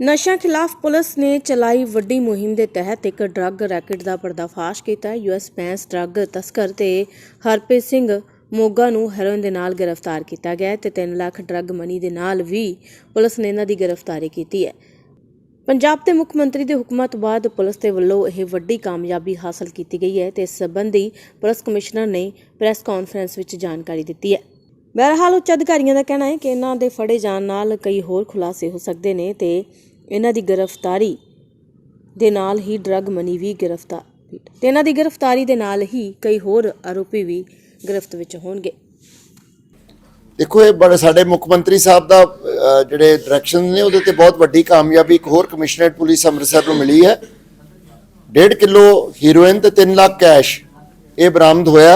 ਨਸ਼ਿਆਂ ਖਿਲਾਫ ਪੁਲਿਸ ਨੇ ਚਲਾਈ ਵੱਡੀ ਮੁਹਿੰਮ ਦੇ ਤਹਿਤ ਇੱਕ ਡਰੱਗ ਰੈਕਟ ਦਾ ਪਰਦਾਫਾਸ਼ ਕੀਤਾ। ਯੂਐਸ ਬੈਂਸ ਡਰੱਗ ਤਸਕਰ ਤੇ ਹਰਪ੍ਰੀਤ ਸਿੰਘ ਮੋਗਾ ਨੂੰ ਹੈਰੋਇਨ ਦੇ ਨਾਲ ਗ੍ਰਿਫਤਾਰ ਕੀਤਾ ਗਿਆ ਹੈ ਤੇ 3 ਲੱਖ ਡਰੱਗ ਮਨੀ ਦੇ ਨਾਲ ਵੀ ਪੁਲਿਸ ਨੇ ਇਹਨਾਂ ਦੀ ਗ੍ਰਿਫਤਾਰੀ ਕੀਤੀ ਹੈ। ਪੰਜਾਬ ਦੇ ਮੁੱਖ ਮੰਤਰੀ ਦੇ ਹੁਕਮਾਂ ਤੋਂ ਬਾਅਦ ਪੁਲਿਸ ਦੇ ਵੱਲੋਂ ਇਹ ਵੱਡੀ ਕਾਮਯਾਬੀ ਹਾਸਲ ਕੀਤੀ ਗਈ ਹੈ ਤੇ ਇਸ ਸੰਬੰਧੀ ਪੁਲਿਸ ਕਮਿਸ਼ਨਰ ਨੇ ਪ੍ਰੈਸ ਕਾਨਫਰੰਸ ਵਿੱਚ ਜਾਣਕਾਰੀ ਦਿੱਤੀ ਹੈ। ਬਹਿਰਹਾਲ, ਉੱਚ ਅਧਿਕਾਰੀਆਂ ਦਾ ਕਹਿਣਾ ਹੈ ਕਿ ਇਹਨਾਂ ਦੇ ਫੜੇ ਜਾਣ ਨਾਲ ਕਈ ਹੋਰ ਖੁਲਾਸੇ ਹੋ ਸਕਦੇ ਨੇ ਤੇ ਇਹਨਾਂ ਦੀ ਗ੍ਰਿਫਤਾਰੀ ਦੇ ਨਾਲ ਹੀ ਡਰੱਗ ਮਨੀ ਵੀ ਗ੍ਰਿਫਤਾਰ ਤੇ ਇਹਨਾਂ ਦੀ ਗ੍ਰਿਫਤਾਰੀ ਦੇ ਨਾਲ ਹੀ ਕਈ ਹੋਰ ਆਰੋਪੀ ਵੀ ਗ੍ਰਿਫਤ ਵਿੱਚ ਹੋਣਗੇ। ਦੇਖੋ, ਇਹ ਬੜੇ ਸਾਡੇ ਮੁੱਖ ਮੰਤਰੀ ਸਾਹਿਬ ਦਾ ਜਿਹੜੇ ਡਾਇਰੈਕਸ਼ਨ ਨੇ, ਉਹਦੇ ਤੇ ਬਹੁਤ ਵੱਡੀ ਕਾਮਯਾਬੀ ਇੱਕ ਹੋਰ ਕਮਿਸ਼ਨਰੇਟ ਪੁਲਿਸ ਅੰਮ੍ਰਿਤਸਰ ਨੂੰ ਮਿਲੀ ਹੈ। 1.5 ਕਿਲੋ ਹੀਰੋਇਨ ਤੇ 3 ਲੱਖ ਕੈਸ਼ ਇਹ ਬਰਾਮਦ ਹੋਇਆ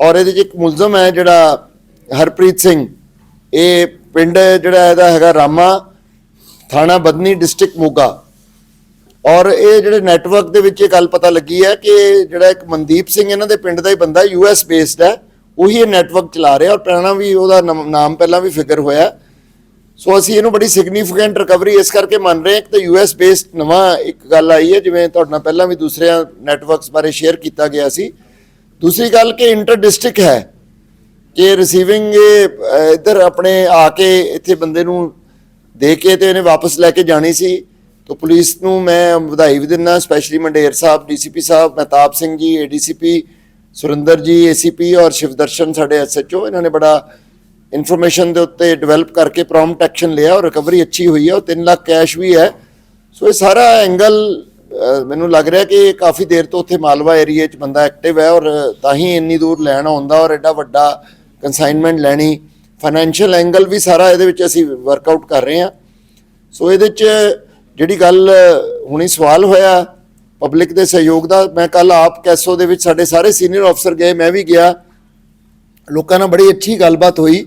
ਔਰ ਇਹਦੇ ਚ ਇੱਕ ਮੁਲਜ਼ਮ ਹੈ ਜਿਹੜਾ ਹਰਪ੍ਰੀਤ ਸਿੰਘ। ਇਹ ਪਿੰਡ ਜਿਹੜਾ ਇਹਦਾ ਹੈਗਾ ਰਾਮਾ। ਥਾਣਾ ਬਦਨੀ ਡਿਸਟ੍ਰਿਕਟ ਮੋਗਾ। ਔਰ ਇਹ ਜਿਹੜੇ ਨੈਟਵਰਕ ਦੇ ਵਿੱਚ ਇਹ ਗੱਲ ਪਤਾ ਲੱਗੀ ਹੈ ਕਿ ਜਿਹੜਾ ਇੱਕ ਮਨਦੀਪ ਸਿੰਘ ਇਹਨਾਂ ਦੇ ਪਿੰਡ ਦਾ ਹੀ ਬੰਦਾ ਯੂਐਸ ਬੇਸਡ ਹੈ, ਉਹੀ ਇਹ ਨੈਟਵਰਕ ਚਲਾ ਰਿਹਾ ਔਰ ਪਹਿਲਾਂ ਵੀ ਉਹਦਾ ਨਮ- ਨਾਮ ਪਹਿਲਾਂ ਵੀ ਫਿਕਰ ਹੋਇਆ। ਸੋ ਅਸੀਂ ਇਹਨੂੰ ਬੜੀ ਸਿਗਨੀਫੀਕੈਂਟ ਰਿਕਵਰੀ ਇਸ ਕਰਕੇ ਮੰਨ ਰਹੇ ਹਾਂ ਕਿ ਤਾਂ ਯੂਐਸ ਬੇਸਡ ਨਵਾਂ ਇੱਕ ਗੱਲ ਆਈ ਹੈ, ਜਿਵੇਂ ਤੁਹਾਡੇ ਨਾਲ ਪਹਿਲਾਂ ਵੀ ਦੂਸਰਿਆਂ ਨੈਟਵਰਕਸ ਬਾਰੇ ਸ਼ੇਅਰ ਕੀਤਾ ਗਿਆ ਸੀ। ਦੂਸਰੀ ਗੱਲ ਕਿ ਇੰਟਰ ਡਿਸਟ੍ਰਿਕਟ ਹੈ ਕਿ ਰਿਸੀਵਿੰਗ ਇੱਧਰ ਆਪਣੇ ਆ ਕੇ ਇੱਥੇ ਬੰਦੇ ਨੂੰ ਦੇ ਕੇ ਤੇ ਇਹਨੇ ਵਾਪਸ ਲੈ ਕੇ ਜਾਣੀ ਸੀ। ਤਾਂ ਪੁਲਿਸ ਨੂੰ ਮੈਂ ਵਧਾਈ ਵੀ ਦਿੰਦਾ specially Mander Sahib DCP Sahib, Mehtab Singh ji ADCP Surinder ਜੀ ਏਸੀਪੀ ਔਰ ਸ਼ਿਵਦਰਸ਼ਨ ਸਾਡੇ ਐਸਐਚਓ ਇਹਨਾਂ ਨੇ ਬੜਾ ਇਨਫੋਰਮੇਸ਼ਨ ਦੇ ਉੱਤੇ ਡਿਵੈਲਪ ਕਰਕੇ ਪ੍ਰੌਮਪਟ ਐਕਸ਼ਨ ਲਿਆ ਔਰ ਰਿਕਵਰੀ ਅੱਛੀ ਹੋਈ ਹੈ ਔਰ 3 ਲੱਖ ਕੈਸ਼ ਵੀ ਹੈ। ਸੋ ਇਹ ਸਾਰਾ ਐਂਗਲ ਮੈਨੂੰ ਲੱਗ ਰਿਹਾ ਕਿ ਕਾਫੀ ਦੇਰ ਤੋਂ ਉੱਥੇ ਮਾਲਵਾ ਏਰੀਆ 'ਚ ਬੰਦਾ ਐਕਟਿਵ ਹੈ ਔਰ ਤਾਂ ਹੀ ਇੰਨੀ ਦੂਰ ਲੈਣ ਆਉਂਦਾ ਔਰ ਐਡਾ ਵੱਡਾ ਕੰਸਾਈਨਮੈਂਟ ਲੈਣੀ ਫਾਈਨੈਂਸ਼ੀਅਲ ਐਂਗਲ ਵੀ ਸਾਰਾ ਇਹਦੇ ਵਿੱਚ ਅਸੀਂ ਵਰਕਆਊਟ ਕਰ ਰਹੇ ਹਾਂ। ਸੋ ਇਹਦੇ 'ਚ ਜਿਹੜੀ ਗੱਲ ਹੁਣੀ ਸਵਾਲ ਹੋਇਆ ਪਬਲਿਕ ਦੇ ਸਹਿਯੋਗ ਦਾ, ਮੈਂ ਕੱਲ ਆਪ ਕੈਸੋ ਦੇ ਵਿੱਚ ਸਾਡੇ ਸਾਰੇ ਸੀਨੀਅਰ ਅਫਸਰ ਗਏ, ਮੈਂ ਵੀ ਗਿਆ। ਲੋਕਾਂ ਨਾਲ ਬੜੀ ਅੱਛੀ ਗੱਲਬਾਤ ਹੋਈ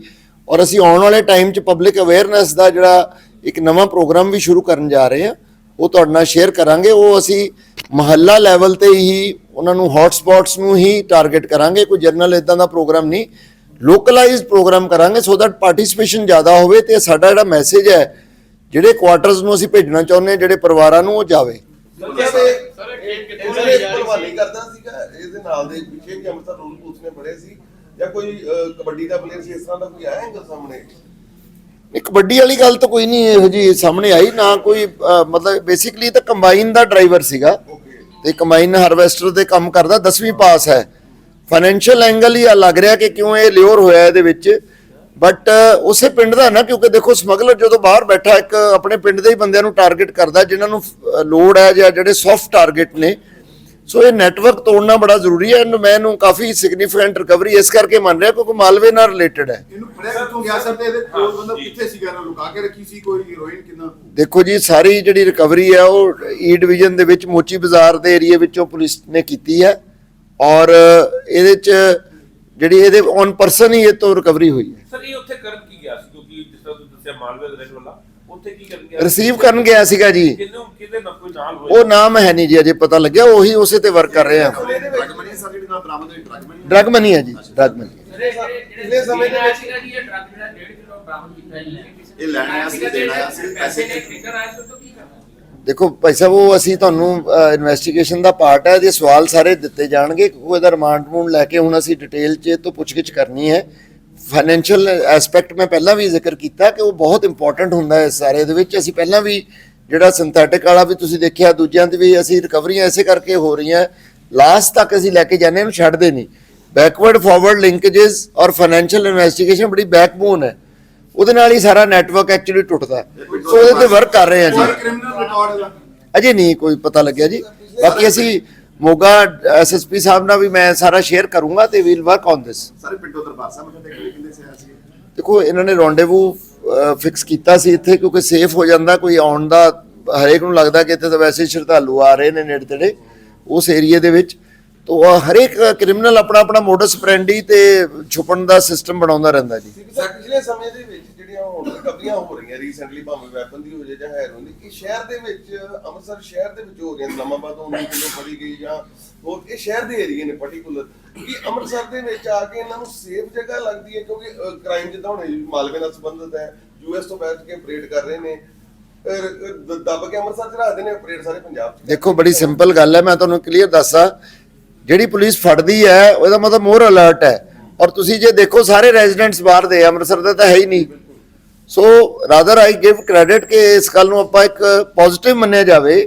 ਔਰ ਅਸੀਂ ਆਉਣ ਵਾਲੇ ਟਾਈਮ 'ਚ ਪਬਲਿਕ ਅਵੇਅਰਨੈਸ ਦਾ ਜਿਹੜਾ ਇੱਕ ਨਵਾਂ ਪ੍ਰੋਗਰਾਮ ਵੀ ਸ਼ੁਰੂ ਕਰਨ ਜਾ ਰਹੇ ਹਾਂ, ਉਹ ਤੁਹਾਡੇ ਨਾਲ ਸ਼ੇਅਰ ਕਰਾਂਗੇ। ਉਹ ਅਸੀਂ ਮਹੱਲਾ ਲੈਵਲ ਤੇ ਹੀ, ਉਹਨਾਂ ਨੂੰ ਹੌਟ ਸਪੌਟਸ ਨੂੰ ਹੀ ਟਾਰਗੇਟ ਕਰਾਂਗੇ। ਕੋਈ ਜਨਰਲ ਇਦਾਂ ਦਾ ਪ੍ਰੋਗਰਾਮ ਨਹੀਂ। ਲੋਕਲਾਈਜ਼ਡ ਪ੍ਰੋਗਰਾਮ ਕਰਾਂਗੇ ਸੋ ਦੈਟ ਪਾਰਟਿਸਿਪੇਸ਼ਨ ਜ਼ਿਆਦਾ ਹੋਵੇ ਤੇ ਸਾਡਾ ਜਿਹੜਾ ਮੈਸੇਜ ਹੈ ਜਿਹੜੇ ਕੁਆਟਰਸ ਨੂੰ ਅਸੀਂ ਭੇਜਣਾ ਚਾਹੁੰਦੇ ਹਾਂ ਜਿਹੜੇ ਪਰਿਵਾਰਾਂ ਨੂੰ ਉਹ ਜਾਵੇ। ਸਰ ਇਹ ਇਹਨਾਂ ਨੇ ਭਲਵਾਨੀ ਕਰਦਾ ਸੀਗਾ ਇਹਦੇ ਨਾਲ ਦੇ ਪਿੱਛੇ ਕਿ ਅੰਮ੍ਰਿਤਸਰ ਰੂਲ ਪੁਲਿਸ ਨੇ ਫੜੇ ਸੀ ਜਾਂ ਕੋਈ ਅਹ, ਕਬੱਡੀ ਦਾ ਪਲੇਅਰ ਸੀ ਇਸ ਤਰ੍ਹਾਂ ਦਾ ਕੋਈ ਆਇਆ ਹੈਗਾ ਸਾਹਮਣੇ? ਇੱਕ ਕਬੱਡੀ ਵਾਲੀ ਗੱਲ ਤਾਂ ਕੋਈ ਨਹੀਂ ਇਹੋ ਜੀ ਸਾਹਮਣੇ ਆਈ ਨਾ ਕੋਈ ਮਤਲਬ ਬੇਸਿਕਲੀ ਤਾਂ ਕੰਬਾਈਨ ਦਾ ਡਰਾਈਵਰ ਸੀਗਾ ਤੇ ਕੰਬਾਈਨ ਹਾਰਵੈਸਟਰ ਦੇ ਕੰਮ ਕਰਦਾ 10ਵੀਂ ਪਾਸ ਹੈ। ਫਾਈਨੈਂਸ਼ੀਅਲ ਐਂਗਲ ਹੀ ਆ ਲੱਗ ਰਿਹਾ ਕਿ ਕਿਉਂ ਇਹ ਲਿਓਰ ਹੋਇਆ ਇਹਦੇ ਵਿੱਚ। ਬਟ ਉਸੇ ਪਿੰਡ ਦਾ ਨਾ ਕਿਉਂਕਿ ਦੇਖੋ ਸਮਗਲਰ ਜਦੋਂ ਬਾਹਰ ਬੈਠਾ ਇੱਕ ਆਪਣੇ ਪਿੰਡ ਦੇ ਹੀ ਬੰਦਿਆਂ ਨੂੰ ਟਾਰਗੇਟ ਕਰਦਾ ਜਿਨ੍ਹਾਂ ਨੂੰ ਲੋੜ ਹੈ ਜਾਂ ਜਿਹੜੇ ਸੌਫਟ ਟਾਰਗੇਟ ਨੇ। ਸੋ ਇਹ ਨੈਟਵਰਕ ਤੋੜਨਾ ਬੜਾ ਜ਼ਰੂਰੀ ਹੈ ਇਹਨੂੰ ਮੈਂ ਇਹਨੂੰ ਕਾਫੀ ਸਿਗਨੀਫੀਕੈਂਟ ਰਿਕਵਰੀ ਇਸ ਕਰਕੇ ਮੰਨ ਰਿਹਾ ਕਿਉਂਕਿ ਮਾਲਵੇ ਨਾਲ ਰਿਲੇਟਡ ਹੈ। ਇਹਨੂੰ ਫੜਿਆ ਕਿੱਥੋਂ? ਗਿਆ ਸਰ ਤੇ ਇਹਦੇ ਕੋਲ ਬੰਦਾ ਕਿੱਥੇ ਸੀਗਾ ਇਹਨੂੰ ਲੁਕਾ ਕੇ ਰੱਖੀ ਸੀ? ਕੋਈ ਹੀਰੋਇਨ ਕਿੰਨਾ? ਦੇਖੋ ਜੀ ਸਾਰੀ ਜਿਹੜੀ ਰਿਕਵਰੀ ਹੈ ਉਹ ਈ ਡਿਵੀਜ਼ਨ ਦੇ ਵਿੱਚ ਮੋਚੀ ਬਾਜ਼ਾਰ ਦੇ ਏਰੀਆ ਵਿੱਚੋਂ ਪੁਲਿਸ ਨੇ ਕੀਤੀ ਹੈ। ਔਰ ਇਹਦੇ ਚ ਜਿਹੜੀ ਇਹਦੇ ਔਨ ਪਰਸਨ ਹੀ ਇਹ ਤੋਂ ਰਿਕਵਰੀ ਹੋਈ ਹੈ। ਸਰ ਇਹ ਉੱਥੇ ਕਰਨ ਕੀ ਗਿਆ ਸੀ? ਕਿਉਂਕਿ ਜਿਸ ਤਰ੍ਹਾਂ ਤੁਸੀਂ ਦੱਸਿਆ ਮਾਲਵੇ ਦੇ ਰਹਿਣ ਵਾਲਾ ਉੱਥੇ ਕੀ ਕਰਨ ਗਿਆ ਰਿਸੀਵ ਕਰਨ ਗਿਆ ਸੀਗਾ ਜੀ। ਕਿੰਨੇ ਕਿਹਦੇ ਨਾਲ ਕੋਈ ਨਾਲ ਹੋਇਆ? ਉਹ ਨਾਮ ਹੈ ਨਹੀਂ ਜੀ ਅਜੇ ਪਤਾ ਲੱਗਿਆ ਉਹੀ ਉਸੇ ਤੇ ਵਰਕ ਕਰ ਰਹੇ। ਆ ਡਰਗ ਮਨੀ ਸਰ ਜਿਹੜੀ ਨਾਲ ਬਰਾਮਦ ਹੋਈ? ਡਰਗ ਮਨੀ ਡਰਗ ਮਨੀ ਹੈ ਜੀ ਡਰਗ ਮਨੀ ਕਿੰਨੇ ਸਮੇਂ ਦੇ ਵਿੱਚ? ਜੀ ਇਹ ਟਰੱਕ ਜਿਹੜਾ 1.5 ਕਿਲੋ ਬਰਾਮਦ ਕੀਤਾ ਜੀ? ਇਹ ਲੈਣ ਆਇਆ ਸੀ, ਦੇਣ ਆਇਆ ਸੀ, ਪੈਸੇ ਨੇ ਫਿਕਰ ਆਇਆ ਸੀ ਤਾਂ ਕੀ ਕਰਨਾ? ਦੇਖੋ ਭਾਈ ਸਾਹਿਬ, ਉਹ ਅਸੀਂ ਤੁਹਾਨੂੰ ਇਨਵੈਸਟੀਗੇਸ਼ਨ ਦਾ ਪਾਰਟ ਹੈ ਇਹਦੇ ਸਵਾਲ ਸਾਰੇ ਦਿੱਤੇ ਜਾਣਗੇ ਉਹ ਇਹਦਾ ਰਿਮਾਂਡ ਮੂਡ ਲੈ ਕੇ ਹੁਣ ਅਸੀਂ ਡਿਟੇਲ 'ਚ ਇਹ ਤੋਂ ਪੁੱਛਗਿੱਛ ਕਰਨੀ ਹੈ। ਫਾਈਨੈਂਸ਼ੀਅਲ ਐਸਪੈਕਟ ਮੈਂ ਪਹਿਲਾਂ ਵੀ ਜ਼ਿਕਰ ਕੀਤਾ ਕਿ ਉਹ ਬਹੁਤ ਇੰਪੋਰਟੈਂਟ ਹੁੰਦਾ ਹੈ ਇਸ ਸਾਰੇ ਦੇ ਵਿੱਚ। ਅਸੀਂ ਪਹਿਲਾਂ ਵੀ ਜਿਹੜਾ ਸਿੰਥੈਟਿਕ ਵਾਲਾ ਵੀ ਤੁਸੀਂ ਦੇਖਿਆ, ਦੂਜਿਆਂ ਦੀ ਵੀ ਅਸੀਂ ਰਿਕਵਰੀਆਂ ਐਸੇ ਕਰਕੇ ਹੋ ਰਹੀਆਂ ਲਾਸਟ ਤੱਕ ਅਸੀਂ ਲੈ ਕੇ ਜਾਂਦੇ ਇਹਨੂੰ ਛੱਡਦੇ ਨਹੀਂ। ਬੈਕਵਰਡ ਫਾਰਵਰਡ ਲਿੰਕੇजेस ਔਰ ਫਾਈਨੈਂਸ਼ੀਅਲ ਇਨਵੈਸਟੀਗੇਸ਼ਨ ਬੜੀ ਬੈਕਬੋਨ ਹੈ। ਉਹਦੇ ਨਾਲ ਹੀ ਸਾਰਾ ਨੈਟਵਰਕ ਐਕਚੁਅਲੀ ਟੁੱਟਦਾ। ਸੋ ਉਹਦੇ ਤੇ ਵਰਕ ਕਰ ਰਹੇ ਹਾਂ ਜੀ। ਕ੍ਰਿਮੀਨਲ ਰਿਕਾਰਡ ਅਜੇ ਨਹੀਂ ਕੋਈ ਪਤਾ ਲੱਗਿਆ ਜੀ। ਬਾਕੀ ਅਸੀਂ ਮੋਗਾ ਐਸਐਸਪੀ ਸਾਹਿਬ ਨਾਲ ਵੀ ਮੈਂ ਸਾਰਾ ਸ਼ੇਅਰ ਕਰੂੰਗਾ ਤੇ ਵੀਲ ਵਰਕ ਔਨ ਦਿਸ ਸਾਰੇ ਪਿੰਡੋਂ ਦਰਬਾਰ ਸਾਹਿਬ ਮੱਥਾ ਟੇਕਣ ਕਿੰਦੇ ਸੇ ਆਇਆ ਸੀ। ਦੇਖੋ ਇਹਨਾਂ ਨੇ ਰੌਂਡੇਵੂ ਫਿਕਸ ਕੀਤਾ ਸੀ ਇੱਥੇ ਕਿਉਂਕਿ ਸੇਫ ਹੋ ਜਾਂਦਾ ਕੋਈ ਆਉਣ ਦਾ ਹਰੇਕ ਨੂੰ ਲੱਗਦਾ ਕਿ ਇੱਥੇ ਤਾਂ ਵੈਸੇ ਹੀ ਸ਼ਰਧਾਲੂ ਆ ਰਹੇ ਨੇ ਨੇੜੇ ਤੇੜੇ ਉਸ ਏਰੀਆ ਦੇ ਵਿੱਚ। ਤੋਂ ਹਰੇਕ ਕ੍ਰਿਮੀਨਲ ਆਪਣਾ ਆਪਣਾ ਮੋਡਸ ਪ੍ਰੈਂਡੀ ਤੇ ਛੁਪਣ ਦਾ ਸਿਸਟਮ ਬਣਾਉਂਦਾ ਰਹਿੰਦਾ ਜੀ। ਸਰ ਪਿਛਲੇ ਸਮੇਂ ਦੇ ਵਿੱਚ ਹੁਣ ਰਿਕਵਰੀਆਂ ਹੋ ਰਹੀਆਂ ਰੀਸੈਂਟਲੀ ਭਾਵੇਂ ਵੈਪਨ ਦੀ ਹੋ ਜਾਏ ਜਾਂ ਹੈਰੋਇਨ ਦੀ, ਇਹ ਸ਼ਹਿਰ ਦੇ ਵਿੱਚ, ਅੰਮ੍ਰਿਤਸਰ ਸ਼ਹਿਰ ਦੇ ਵਿੱਚ ਹੋ ਰਹੀਆਂ ਇਸਲਾਮਾਬਾਦ ਤੋਂ 19 ਕਿਲੋ ਫੜੀ ਗਈ ਜਾਂ ਹੋਰ, ਇਹ ਸ਼ਹਿਰ ਦੇ ਏਰੀਏ ਨੇ ਪਾਰਟਿਕੂਲਰ ਕਿ ਅੰਮ੍ਰਿਤਸਰ ਦੇ ਵਿੱਚ ਆ ਕੇ ਇਹਨਾਂ ਨੂੰ ਸੇਫ ਜਗ੍ਹਾ ਲੱਗਦੀ ਹੈ, ਕਿਉਂਕਿ ਕ੍ਰਾਈਮ ਜਿੱਦਾਂ ਹੁਣ ਮਾਲਵੇ ਨਾਲ ਸੰਬੰਧਿਤ ਹੈ ਯੂਐਸ ਤੋਂ ਬੈਠ ਕੇ ਆਪਰੇਟ ਕਰ ਰਹੇ ਨੇ ਦੱਬ ਕੇ ਅੰਮ੍ਰਿਤਸਰ ਚ ਰੱਖਦੇ ਨੇ ਆਪਰੇਟ ਸਾਰੇ ਪੰਜਾਬ ਚ। ਦੇਖੋ, ਬੜੀ ਸਿੰਪਲ ਗੱਲ ਹੈ, ਮੈਂ ਤੁਹਾਨੂੰ ਕਲੀਅਰ ਦੱਸਾਂ, ਜਿਹੜੀ ਪੁਲਿਸ ਫੜਦੀ ਹੈ, ਉਹਦਾ ਮਤਲਬ ਮੋਰ ਅਲਰਟ ਹੈ। ਔਰ ਤੁਸੀਂ ਜੇ ਦੇਖੋ, ਸਾਰੇ ਰੈਜ਼ੀਡੈਂਟਸ ਬਾਹਰ ਦੇ ਅੰਮ੍ਰਿਤਸਰ ਦੇ ਤਾਂ ਹੈ ਹੀ ਨਹੀਂ। So rather I give credit ਕਿ ਇਸ ਗੱਲ ਨੂੰ ਆਪਾਂ ਇੱਕ ਪੋਜ਼ਿਟਿਵ ਮੰਨਿਆ ਜਾਵੇ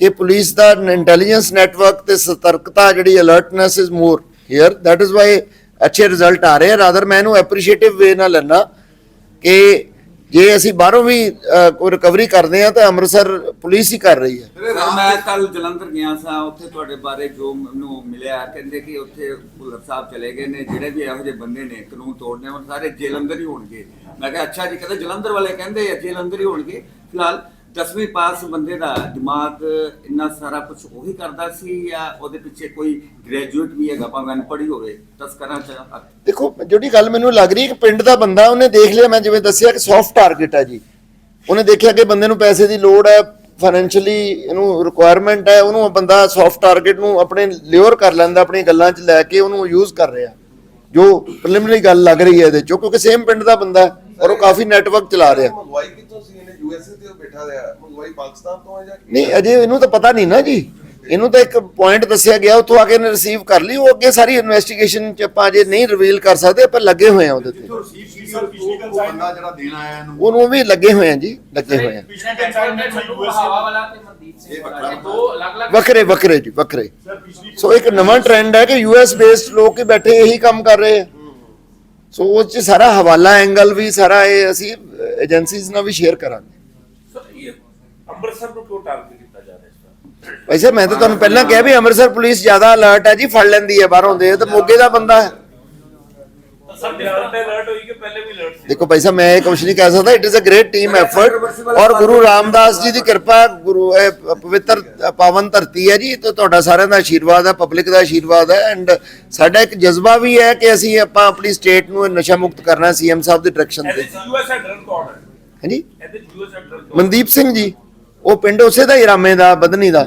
ਕਿ ਪੁਲਿਸ ਦਾ ਇੰਟੈਲੀਜੈਂਸ ਨੈਟਵਰਕ ਤੇ ਸਤਰਕਤਾ, ਜਿਹੜੀ alertness is more here that is why ਅੱਛੇ ਰਿਜ਼ਲਟ ਆ ਰਹੇ ਆ। ਰਾਦਰ ਮੈਂ ਇਹਨੂੰ ਐਪਰੀਸ਼ੀਏਟਿਵ ਵੇ ਨਾਲ ਲੈਣਾ ਕਿ ਜੇ ਅਸੀਂ ਬਾਹਰੋਂ ਵੀ ਕੋਈ ਰਿਕਵਰੀ ਕਰਦੇ ਆ ਤਾਂ ਅੰਮ੍ਰਿਤਸਰ ਪੁਲਿਸ ਹੀ ਕਰ ਰਹੀ ਹੈ। ਮੈਂ ਕੱਲ ਜਲੰਧਰ ਗਿਆ ਸਾਂ, ਉੱਥੇ ਤੁਹਾਡੇ ਬਾਰੇ ਜੋ ਮੈਨੂੰ ਮਿਲਿਆ, ਕਹਿੰਦੇ ਕਿ ਉੱਥੇ ਭੁੱਲਰ ਸਾਹਿਬ ਚਲੇ ਗਏ ਨੇ, ਜਿਹੜੇ ਵੀ ਇਹੋ ਜਿਹੇ ਬੰਦੇ ਨੇ, ਕਾਨੂੰਨ ਤੋੜਨੇ, ਉਹ ਸਾਰੇ ਜੇਲ੍ਹ ਹੀ ਹੋਣਗੇ। ਮੈਂ ਕਿਹਾ, ਅੱਛਾ ਜੀ, ਕਹਿੰਦੇ ਜਲੰਧਰ ਵਾਲੇ ਕਹਿੰਦੇ ਆ ਜੇਲ੍ਹ ਅੰਦਰ ਹੀ ਹੋਣਗੇ। ਫਿਲਹਾਲ 10ਵੀਂ ਪਾਸ ਬੰਦੇ ਦਾ ਦਿਮਾਗ ਇੰਨਾ ਸਾਰਾ ਕੁਝ ਉਹੀ ਕਰਦਾ ਸੀ ਜਾਂ ਉਹਦੇ ਪਿੱਛੇ ਕੋਈ ਗ੍ਰੈਜੂਏਟ ਵੀ ਹੈਗਾ, ਭਾਵੇਂ ਅਨਪੜ੍ਹ ਹੀ ਹੋਵੇ, ਤਸਕਰਾਂ ਚ ਦੇਖੋ, ਜਿਹੜੀ ਗੱਲ ਮੈਨੂੰ ਲੱਗ ਰਹੀ ਹੈ ਕਿ ਪਿੰਡ ਦਾ ਬੰਦਾ, ਉਹਨੇ ਦੇਖ ਲਿਆ, ਮੈਂ ਜਿਵੇਂ ਦੱਸਿਆ ਕਿ ਸੌਫਟ ਟਾਰਗੇਟ ਹੈ ਜੀ। ਉਹਨੇ ਦੇਖਿਆ ਕਿ ਬੰਦੇ ਨੂੰ ਪੈਸੇ ਦੀ ਲੋੜ ਹੈ ਫਾਈਨੈਂਸ਼ੀਅਲੀ ਇਹਨੂੰ ਰਿਕੁਆਇਰਮੈਂਟ ਹੈ, ਉਹਨੂੰ ਬੰਦਾ ਸੌਫਟ ਟਾਰਗੇਟ ਨੂੰ ਆਪਣੇ ਲਿਓਰ ਕਰ ਲੈਂਦਾ ਆਪਣੀ ਗੱਲਾਂ 'ਚ ਲੈ ਕੇ ਉਹਨੂੰ ਯੂਜ਼ ਕਰ ਰਿਹਾ। ਜੋ ਪ੍ਰੀਲਿਮਿਨਰੀ ਗੱਲ ਲੱਗ ਰਹੀ ਹੈ ਇਹਦੇ 'ਚੋਂ ਕਿਉਂਕਿ ਸੇਮ ਪਿੰਡ ਦਾ ਬੰਦਾ ਹੈ। ਔਰ ਉਹ ਕਾਫੀ ਨੈਟਵਰਕ ਚਲਾ ਰਿਹਾ। ਮੰਗਵਾਈ ਕਿੱਥੋਂ ਸੀ? ਇਹਨੇ ਯੂਐਸਏ ਤੇ ਬੈਠਾ ਰਿਹਾ। ਮੰਗਵਾਈ ਪਾਕਿਸਤਾਨ ਤੋਂ ਹੈ ਜਾਂ? ਨਹੀਂ ਅਜੇ ਇਹਨੂੰ ਤਾਂ ਪਤਾ ਨਹੀਂ ਨਾ ਜੀ। ਇਹਨੂੰ ਤਾਂ ਇੱਕ ਪੁਆਇੰਟ ਦੱਸਿਆ ਗਿਆ ਉੱਥੋਂ ਆ ਕੇ ਇਹਨੇ ਰਿਸੀਵ ਕਰ ਲਈ। ਉਹ ਅੱਗੇ ਸਾਰੀ ਇਨਵੈਸਟੀਗੇਸ਼ਨ 'ਚ ਆਪਾਂ ਅਜੇ ਨਹੀਂ ਰਿਵੀਲ ਕਰ ਸਕਦੇ ਆਪਾਂ ਲੱਗੇ ਹੋਏ ਆ ਉਹਦੇ ਤੇ। ਬੰਦਾ ਜਿਹੜਾ ਦੇਣ ਆਇਆ ਇਹਨੂੰ। ਉਹਨੂੰ ਵੀ ਲੱਗੇ ਹੋਏ ਆ ਜੀ ਲੱਗੇ ਹੋਏ ਆ ਪਿਛਲੇ ਕੰਸਾਈਨਮੈਂਟ ਮੈਨੂੰ ਹਵਾ ਵਾਲਾ ਤੇ ਮਨਦੀਪ ਸਿੰਘ ਇਹ ਵਾਲਾ ਵੱਖਰਾ ਇਹ ਦੋ ਅਲੱਗ-ਅਲੱਗ ਵੱਖਰੇ ਵੱਖਰੇ ਜੀ ਵੱਖਰੇ। ਸੋ ਇੱਕ ਨਵਾਂ ਟ੍ਰੈਂਡ ਹੈ ਕਿ ਯੂਐਸ ਬੇਸਡ ਲੋਕ ਹੀ ਬੈਠੇ ਇਹੀ ਕੰਮ ਕਰ ਰਹੇ ਆ। ਸੋ ਉਹ ਚ ਸਾਰਾ ਹਵਾਲਾ ਐਂਗਲ ਵੀ ਸਾਰਾ ਇਹ ਅਸੀਂ ਏਜੰਸੀਜ਼ ਨਾਲ ਵੀ ਸ਼ੇਅਰ ਕਰਾਂਗੇ। ਸਰ ਇਹ ਅੰਮ੍ਰਿਤਸਰ ਨੂੰ ਕਿਉਂ ਟਾਰਗੇਟ ਕੀਤਾ ਜਾ ਰਿਹਾ ਵਾਰ? ਵੈਸੇ ਮੈਂ ਤਾਂ ਤੁਹਾਨੂੰ ਪਹਿਲਾਂ ਕਿਹਾ ਵੀ ਅੰਮ੍ਰਿਤਸਰ ਪੁਲਿਸ ਜ਼ਿਆਦਾ ਅਲਰਟ ਹੈ ਜੀ ਫੜ ਲੈਂਦੀ ਹੈ ਬਾਹਰੋਂ ਦੇ ਤੇ ਮੋਗੇ ਦਾ ਬੰਦਾ ਹੈ। ਸਰ ਅਲਰਟ ਹੋਈ ਕਿ ਪਹਿਲੇ ਵੀ ਅਲਰਟ ਸੀ ਦੇਖੋ ਭਾਈ ਸਾਹਿਬ ਮੈਂ ਇਹ ਕੁਝ ਨਹੀਂ ਕਹਿ ਸਕਦਾ it is a great team effort ਔਰ ਗੁਰੂ ਰਾਮਦਾਸ ਜੀ ਦੀ ਕਿਰਪਾ ਗੁਰੂ ਇਹ ਪਵਿੱਤਰ ਪਾਵਨ ਧਰਤੀ ਹੈ ਜੀ ਤੇ ਤੁਹਾਡਾ ਸਾਰਿਆਂ ਦਾ ਆਸ਼ੀਰਵਾਦ ਹੈ ਪਬਲਿਕ ਦਾ ਆਸ਼ੀਰਵਾਦ ਹੈ ਐਂਡ ਸਾਡਾ ਇੱਕ ਜਜ਼ਬਾ ਵੀ ਹੈ ਕਿ ਅਸੀਂ ਆਪਾਂ ਆਪਣੀ ਸਟੇਟ ਨੂੰ ਨਸ਼ਾ ਮੁਕਤ ਕਰਨਾ ਸੀਐਮ ਸਾਹਿਬ ਦੀ ਡਾਇਰੈਕਸ਼ਨ ਤੇ। ਹਾਂਜੀ? ਮਨਦੀਪ ਸਿੰਘ ਜੀ ਉਹ ਪਿੰਡ ਉਸੇ ਦਾ ਹੀ ਰਾਮੇ ਦਾ ਬਦਨੀ ਦਾ।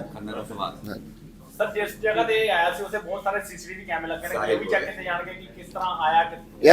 ਸਰ ਜਿਸ ਜਗ੍ਹਾ ਤੇ ਆਇਆ ਸੀ ਉੱਥੇ ਬਹੁਤ ਸਾਰੇ ਸੀਸੀਟੀਵੀ ਕੈਮਰੇ ਲੱਗੇ ਨੇ ਇਹ ਵੀ ਚੈੱਕ ਕੀਤੇ ਜਾਣਗੇ ਕਿ ਕਿਸ ਤਰ੍ਹਾਂ ਆਇਆ ਕਿ